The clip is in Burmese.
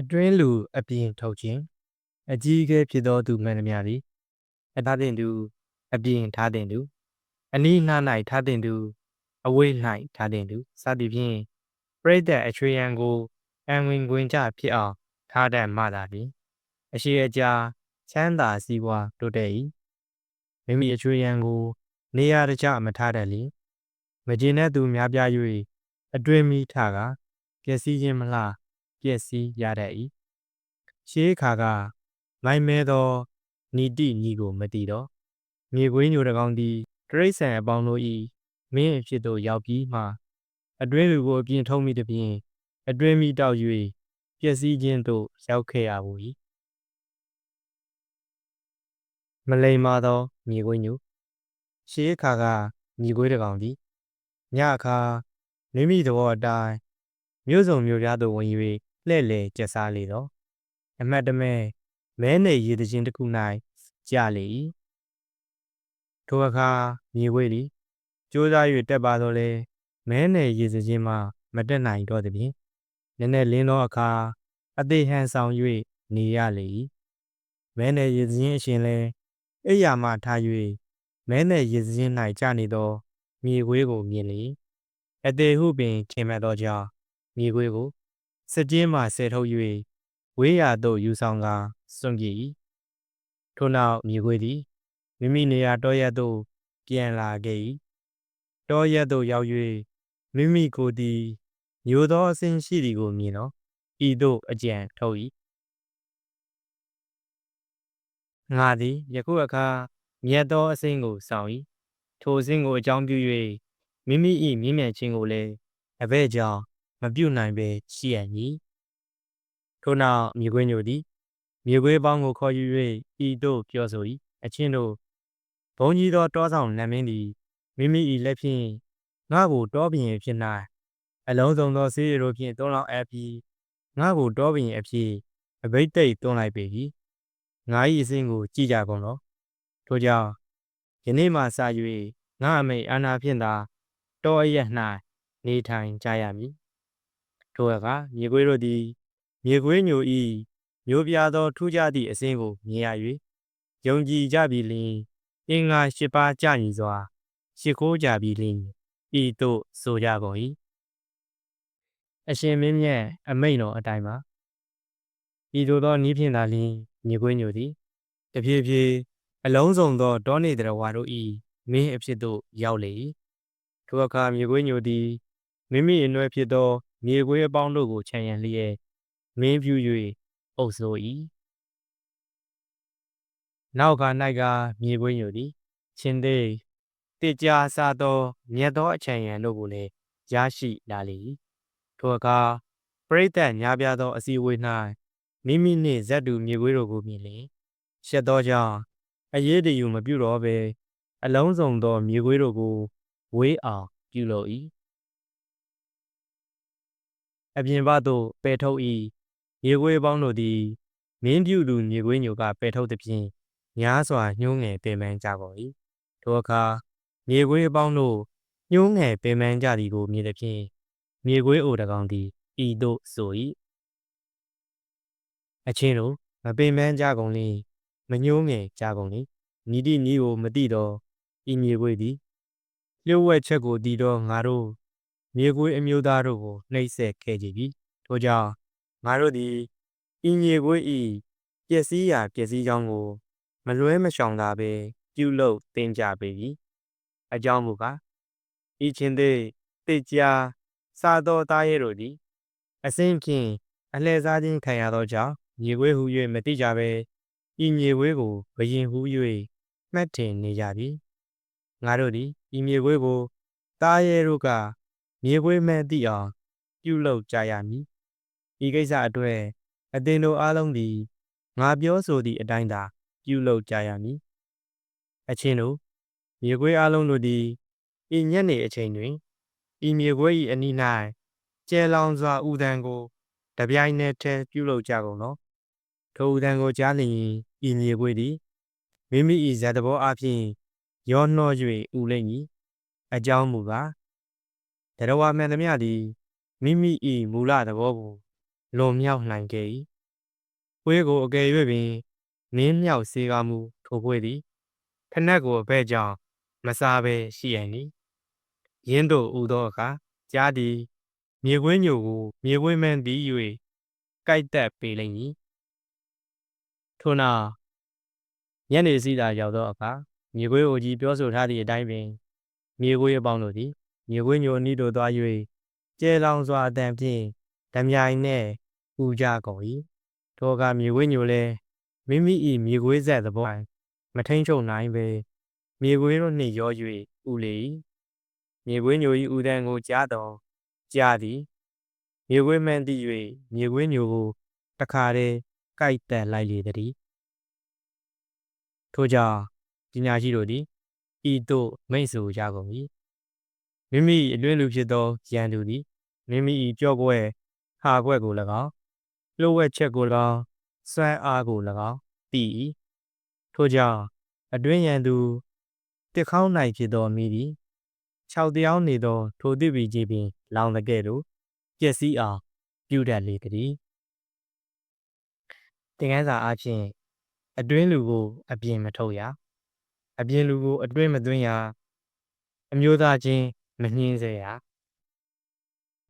အတွင်းလူအပြင်ထုတ်ခြင်းအကြီးအကဲဖြစ်သောသူမှန်သမျှသည်အထားတင်သူအပြင်ထားတင်သူအနီးနှား၌ထားတင်သူအဝေး၌ထားတင်သူစသည်ဖြင့်ပရိသတ်အချွေရန်ကိုအံဝင်ခွင်ကြဖြစ်အောင်ထားတတ်မှသာသည်အရှိအကြာချမ်းသာစည်းဝါးတိုးတက်၏မိမိအချွေရန်ကို နေရာတကျမထားတတ်လျင်မကျေနပ်သူများပြား၍အတွင်းမိထကပျက်စီးခြင်းမလား ပျက်စီးရတတ်၏ရှေးခါကမိုင်းမဲသောနီတိညီကိုမတည်တော့မြေခွေးညိုတကောင်သည်တရိษံအပေါင်းတို့၏မင်းအဖြစ်သို့ရောက်ပြီးမှအတွင်းလူကိုအပြင်ထုံးမိသည်ဖြင့်အတွင်းမိတောက်၍ပျက်စီးခြင်းသို့ရောက်ခဲ့ရဘူး၏မလိမ္မာသောမြေခွေးညိုရှေးခါကမြေခွေးတကောင်သည်ညအခါမိမိသဘောအတိုင်းမြို့စုံမြို့ပြားသို့ဝင်၍ လှဲ့လေကျက်စားလေတော့အမတ်တမဲမဲနေရည်တခြင်းတစ်ခု၌ကြာလေ၏ထိုအခါမြေခွေးသည်ကြိုးစား၍တက်ပါတော့လေမဲနေရည်စခြင်းမှမတက်နိုင်တော့သည်ဖြင့်နည်းနည်းလင်းသောအခါအသေးဟန်ဆောင်၍နေရလေ၏မဲနေရည်စခြင်းအရှင်လဲအိယာမှထား၍မဲနေရည်စခြင်း၌ကြာနေသောမြေခွေးကိုမြင်လေအသေးဟုပင်ထင်မှတ်သောကြောင့်မြေခွေးကို စကြင်းမှဆဲထုတ်၍ဝေးရာသို့ယူဆောင်ကာစွန့်ကြည့်၏ထို့နောက်မြေခွေးသည်မိမိနေရာတောရက်သို့ပြန်လာခဲ့၏တောရက်သို့ရောက်၍မိမိကိုယ်သည်ညိုသောအဆင်းရှိသည်ကိုမြင်တော့ဤသို့အကြံထုတ်၏ငါသည်ယခုအခါမြတ်သောအဆင်းကိုဆောင်၏ထိုအဆင်းကိုအကြောင်းပြု၍မိမိ၏မြင့်မြတ်ခြင်းကိုလည်းအဘဲ့ကြောင့် မပြုတ်နိုင်ပဲရှိရမည်ထို့နောက်မြေခွေးညိုသည်မြေခွေးပေါင်းကိုခေါ်ယူ၍ဤသို့ပြောဆို၏အချင်းတို့ဘုံကြီးသောတောဆောင်နတ်မင်းသည်မိမိ၏လက်ဖြင့်ငါ့ကိုတောပြင်ဖြစ်၌အလုံးစုံသောဆေးရည်တို့ဖြင့်တွန်းလောင်းအပ်ပြီးငါ့ကိုတောပြင်အဖြစ်အဘိတ်တိတ်တွန်းလိုက်ပေ၏ငါ၏အစဉ်ကိုကြည်ကြကုန်လောထို့ကြောင့်ယနေ့မှစ၍ငါအမိတ်အာနာဖြင့်သာတောအရက်၌နေထိုင်ကြရမည် ထိုအခါမြေခွေးတို့သည်မြေခွေးညိုဤမျိုးပြားသော ထူးခြားသည့်အစဉ်ကိုမြင်ရ၍ယုံကြည်ကြပြီလျှင်အင်္ဂါ၈ပါးကြညီစွာရှ िख ိုးကြပြီလျှင်ဤသို့ဆိုကြကုန်၏အရှင်မင်းမြတ်အမိန်တော်အတိုင်းပါဤသို့သောဤဖြင့်သာလျှင်မြေခွေးညိုသည်တဖြည်းဖြည်းအလုံးစုံသောတောနေတရဝါတို့၏မင်းအဖြစ်သို့ရောက်လေ၏ထိုအခါမြေခွေးညိုသည်မိမိအနွယ်ဖြစ်သော မြေခွေးအပေါင်းတို့ကိုခြံရံလျက်မင်းပြူ၍အုပ်ဆို၏နောက်ခါ၌ကမြေခွေးညိုသည်ချင်းသေးတေကြာစားသောမြတ်သောအချံရံတို့ကိုလည်းရရှိလာလေ၏ထိုအခါပရိသတ်များပြားသောအစည်းအဝေး၌မိမိနှင့်ဇက်တူမြေခွေးတို့ကိုမြင်လျင်ရှက်သောကြောင့်အရေးတယူမပြုတော့ဘဲအလုံးစုံသောမြေခွေးတို့ကိုဝေးအောင်ပြုလုပ်၏ အပြင်ဘသို့ပယ်ထုတ်၏မြေခွေးပေါင်းတို့သည်မင်းပြုလူမြေခွေးညိုကပယ်ထုတ်သည်ဖြင့်များစွာညှိုးငယ်ပင်ပန်းကြကုန်၏ထိုအခါမြေခွေးအပေါင်းတို့ညှိုးငယ်ပင်ပန်းကြသည်ကိုမြင်သည်ဖြင့်မြေခွေးအိုတကောင်သည်ဤသို့ဆို၏အချင်းတို့မပင်ပန်းကြကုန်လျင်မညှိုးငယ်ကြကုန်လေညီတိညီကိုမတိတော့ဤမြေခွေးသည်လျှို့ဝှက်ချက်ကိုတည်တော့ငါတို့ မြေခွေးအမျိုးသားတို့ကိုနှိပ်စက်ခဲ့ကြပြီထို့ကြောင့်ငါတို့သည်ဤမြေခွေးဤပျက်စီးရာပျက်စီးကြောင်းကို မလွဲမရှောင်သာပဲပြုလုပ်တင်ကြပေပြီအကြောင်းမူကားဤချင်းသေးတေကြာစားသောသားရဲတို့သည်အစင်းဖြင့်အလှည့်စားခြင်းခံရသောကြောင့်မြေခွေးဟု၍မတိကြပဲဤမြေခွေးကိုဘယင်ဟု၍မှတ်တင်နေကြသည်ငါတို့သည်ဤမြေခွေးကိုသားရဲတို့က မြေခွေးမှန်သည့်အောင်ပြုလုပ်ကြရမည်ဤကိစ္စအတွက်အသင်တို့အားလုံးသည်ငါပြောဆိုသည့်အတိုင်းသာပြုလုပ်ကြရမည်အချင်းတို့မြေခွေးအားလုံးတို့သည်ဤညနေအချိန်တွင်ဤမြေခွေး၏အနီး၌ကျဲလောင်စွာဥဒံကိုတပြိုင်နက်တည်းပြုလုပ်ကြကုန်လောထိုဥဒံကိုကြားလျင်ဤမြေခွေးသည်မိမိ၏ဇာတဘောအဖြစ်ရောနှော၍ဥလိမ့်မည်အကြောင်းမူကား တရဝမှန်သမျှသည်မိမိ၏မူလသဘောကိုလွန်မြောက်နိုင်ခဲ့၏ပွဲကိုအကယ်၍ပင်နင်းမြောက်စေကားမူထိုပွဲသည်ဖနက်ကိုအဘဲ့ကြောင့်မစားဘဲရှိရန်နီရင်းတို့ဥသောအခါကြားသည်မြေခွင်းညိုကိုမြေခွင်းမှန်းသည်၍ကြိုက်တက်ပေလိမ့်မည်ထို့နောက်ညနေစီးသာရောက်သောအခါမြေခွေးအိုကြီးပြောဆိုထားသည့်အတိုင်းပင်မြေခွေးအပေါင်းတို့သည် မြေခွေးညိုအနီးသို့သွား၍ကျဲလောင်စွာအတန်ဖြင့်ဓမြိုင်နှင့်ပူကြကုန်၏ထိုအခါမြေခွေးညိုလည်းမိမိ၏မြေခွေးဆက်သဘောမထိန်ချုပ်နိုင်ပေမြေခွေးတို့နှင့်ရော၍ဥလေ၏မြေခွေးညို၏ဥဒံကိုကြားတော်ကြားသည်မြေခွေးမှန်းသိ၍မြေခွေးညိုကိုတခါတည်းကြိုက်တက်လိုက်လေသည်ထို့ကြောင့်ပညာရှိတို့သည်ဤသို့မိန့်ဆိုကြကုန်၏ မိမိအတွင်းလူဖြစ်သောရန်သူသည်မိမိ၏ကြော့ပွဲဟာခွက်ကို၎င်းလှုပ်ဝက်ချက်ကို၎င်းစွမ်းအားကို၎င်းသိ၏ထို့ကြောင့်အတွင်းရန်သူတစ်ခေါင်း၌ဖြစ်သောမိသည်၆တယောက်နေသောထိုတိပီကြီးပင်လောင်တကဲ့သို့ပျက်စီးအောင်ပြုတတ်လေသည်သင်ခန်းစာအဖြစ်အတွင်းလူကို အပြင်မထုတ်ရအပြင်လူကို အတွင်းမသွင်းရအမျိုးသားချင်း မနှင်းစေရ